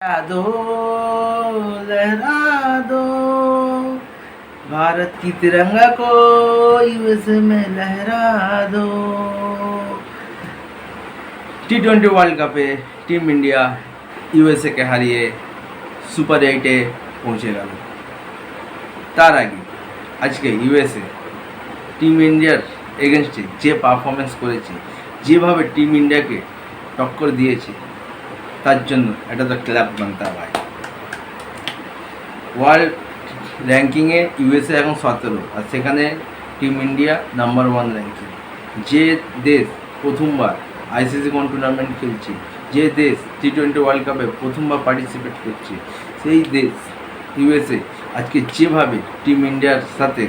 लहरा दो लहरा दो भारत की तिरंगा को यूएसए में लहरा दो টি টোয়েন্টি ওয়ার্ল্ড কাপে টিম ইন্ডিয়া ইউএসএকে হারিয়ে সুপার এইটে পৌঁছে গেল তার আগে আজকে ইউএসএ টিম ইন্ডিয়ার এগেনস্টে যে পারফরমেন্স করেছে যেভাবে টিম ইন্ডিয়াকে টক্কর দিয়েছে তার জন্য এটা তো ক্লাব বানতে হয় ওয়ার্ল্ড র্যাঙ্কিংয়ে ইউএসএ এখন সতেরো, আর সেখানে team India number one ranking যে দেশ প্রথমবার আইসিসি কোন টুর্নামেন্ট খেলছে, যে দেশ টি টোয়েন্টি ওয়ার্ল্ড কাপে প্রথমবার পার্টিসিপেট করছে, সেই দেশ ইউএসএ আজকে যেভাবে টিম ইন্ডিয়ার সাথে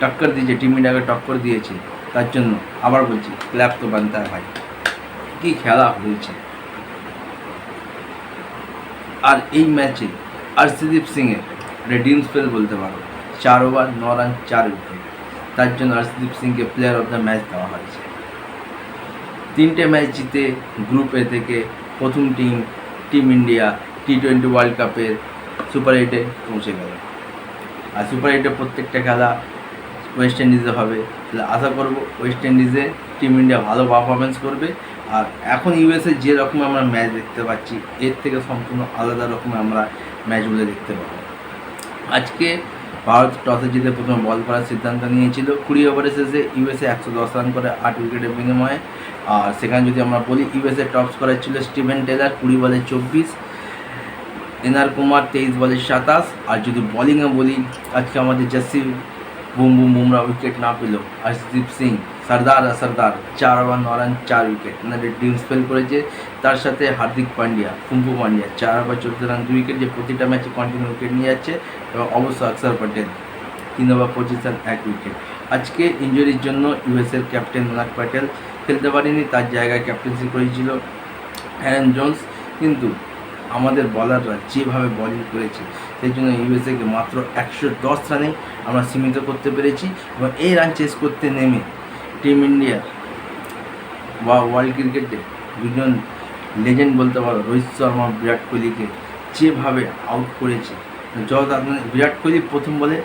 টক্কর দিয়েছে টিম ইন্ডিয়াকে টক্কর দিয়েছে, তার জন্য আবার বলছি, ক্লাব তো বানতে হয় কি খেলা হয়েছে? আর এই ম্যাচে আর্শদীপ সিংয়ের রেডিম স্পেল বলতে পারো। চার ওভার ন রান চার উইকেট তার জন্য আর্শদীপ সিংকে প্লেয়ার অফ দ্য ম্যাচ দেওয়া হয়েছে। তিনটে ম্যাচ জিতে গ্রুপ এ থেকে প্রথম team team India T twenty world কাপের সুপার এইটে পৌঁছে গেল। আর সুপার এইটে প্রত্যেকটা খেলা ওয়েস্ট ইন্ডিজে হবে। তাহলে আশা করব ওয়েস্ট ইন্ডিজে টিম ইন্ডিয়া ভালো পারফরমেন্স করবে। আর এখন ইউএসএ যে রকম আমরা ম্যাচ দেখতে পাচ্ছি, এর থেকে সম্পূর্ণ আলাদা রকমের আমরা ম্যাচগুলো দেখতে পাবো। আজকে ভারত টসে জিতে প্রথমে বল করার সিদ্ধান্ত নিয়েছিল। কুড়ি ওভারের শেষে ইউএসএ একশো দশ রান করে, আট উইকেটের বিনিময়ে। আর সেখানে যদি আমরা বলি ইউএসএ টপ স্কোরার ছিল স্টিভেন টেলার কুড়ি বলে চব্বিশ। এনআর কুমার তেইশ বলে সাতাশ। আর যদি বোলিংয়ে বলি, আজকে আমাদের Jassi boom boom Bumrah wicket না পেল হর্ষদীপ সিং, সর্দার সর্দার চার ওভার ন রান চার উইকেট মানে ডিম স্পেল করেছে। তার সাথে হার্দিক পান্ডিয়া, কুম্পু পান্ডিয়া চার ওভার চোদ্দ রান দুই উইকেট যে প্রতিটা ম্যাচে কন্টিনিউ উইকেট নিয়ে যাচ্ছে, এবং অবশ্য অক্ষর প্যাটেল তিন ওভার পঁচিশ রান এক উইকেট আজকে ইঞ্জুরির জন্য ইউএসএর ক্যাপ্টেন মোনাক প্যাটেল খেলতে পারেনি, তার জায়গায় ক্যাপ্টেন্সি করেছিল অ্যারন জোন্স। কিন্তু আমাদের বলাররা যেভাবে বলিং করেছে সেই জন্য ইউএসএকে মাত্র একশো দশ রানে আমরা সীমিত করতে পেরেছি এবং এই রান চেস করতে নেমে টিম ইন্ডিয়া বা ওয়ার্ল্ড ক্রিকেটে দুজন লেজেন্ড বলতে পারো, রোহিত শর্মা, বিরাট কোহলিকে যেভাবে আউট করেছে। যত আপনার বিরাট কোহলি প্রথম বলে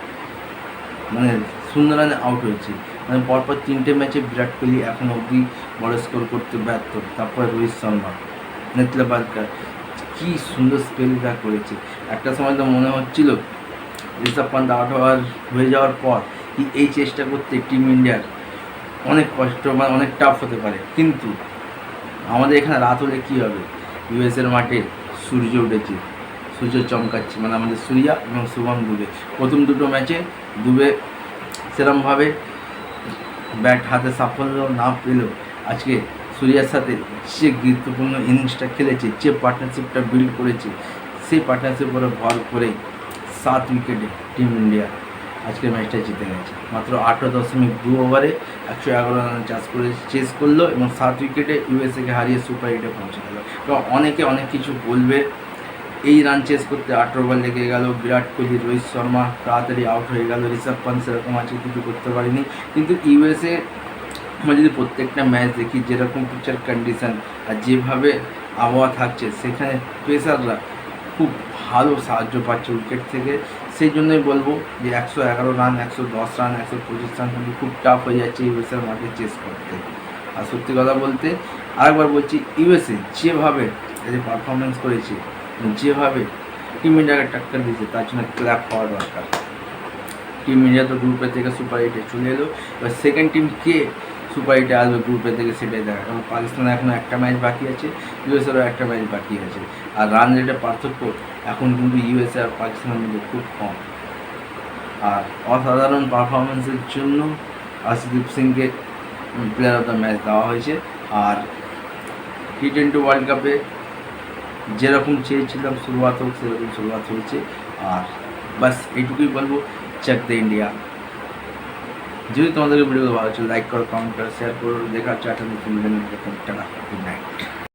মানে শূন্য রানে আউট হয়েছে। মানে পরপর তিনটে ম্যাচে বিরাট কোহলি এখন অবধি বড় স্কোর করতে ব্যর্থ। তারপরে রোহিত শর্মা, নেতলাবাদকার। কী সুন্দর স্পেলটা করেছে। একটা সময় তো মনে হচ্ছিল ঋষভ পান্ত আউট হওয়ার হয়ে যাওয়ার পর এই চেষ্টা করতে টিম ইন্ডিয়ার অনেক কষ্ট মানে অনেক টাফ হতে পারে। কিন্তু আমাদের এখানে রাত হলে কী হবে? ইউএসের মাঠে সূর্য উঠেছে। সূর্য চমকাচ্ছে মানে আমাদের সূর্যা এবং শুভম দুবে। প্রথম দুটো ম্যাচে দুবে সেরমভাবে ব্যাট হাতে সাফল্য না পেলেও আজকে সূর্যার সাথে যে গুরুত্বপূর্ণ ইনিংসটা খেলেছে, যে পার্টনারশিপটা বিল্ড করেছে, সেই পার্টনারশিপ উপরে ভর করে সাত উইকেটে টিম ইন্ডিয়া আজকের ম্যাচটা জিতে গেছে। মাত্র আঠারো দশমিক দু ওভারে একশো এগারো রান চাষ করে চেস করল এবং সাত উইকেটে ইউএসএকে হারিয়ে সুপার এইটে পৌঁছে গেল। এবং অনেকে অনেক কিছু বলবে। এই রান চেস করতে আঠেরো ওভার লেগে গেল। বিরাট কোহলি, রোহিত শর্মা তাড়াতাড়ি আউট হয়ে গেল। ঋষভ পান্ত সেরকম আছে কিছু করতে পারিনি। কিন্তু ইউএসএ আমরা যদি প্রত্যেকটা ম্যাচ দেখি, যেরকম পিচার কন্ডিশন আর যেভাবে আবহাওয়া থাকছে, সেখানে পেসাররা খুব ভালো সাহায্য পাচ্ছে উইকেট থেকে। সেই জন্যই বলব যে একশো এগারো রান একশো দশ রান একশো পঁচিশ রান কিন্তু খুব টাফ হয়ে যাচ্ছে ইউএসএর মাঠে চেস করতে। আর সত্যি কথা বলতে, আরেকবার বলছি ইউএসএ যেভাবে যে পারফরমেন্স করেছে যেভাবে টিম ইন্ডিয়াকে টাক্কর দিয়েছে, তার জন্য ক্ল্যাপ হওয়া দরকার। টিম ইন্ডিয়া তো গ্রুপে থেকে সুপার এইটে চলে এলো। এবার সেকেন্ড টিম কে সুপার আসবে গ্রুপে থেকে সেটাই দেখা। কারণ পাকিস্তান এখনও একটা ম্যাচ বাকি আছে ইউএসএরও একটা ম্যাচ বাকি আছে। আর রান রেটের পার্থক্য এখন কিন্তু ইউএসএ আর পাকিস্তানের মধ্যে খুব কম। আর অসাধারণ পারফরমেন্সের জন্য আশদীপ সিংকে প্লেয়ার অফ দ্য ম্যাচ দেওয়া হয়েছে। আর টি টোয়েন্টি ওয়ার্ল্ড কাপে যেরকম চেয়েছিলাম শুরুয়াত হোক, সেরকম শুরুয়াত হয়েছে। আর বাস এইটুকুই বলব চেক দ্য ইন্ডিয়া যদি তোমাদের ভিডিও ভালো ছিল লাইক করো কমেন্ট করো শেয়ার করো, দেখা হচ্ছে একটা নতুন টাটা গুড নাইট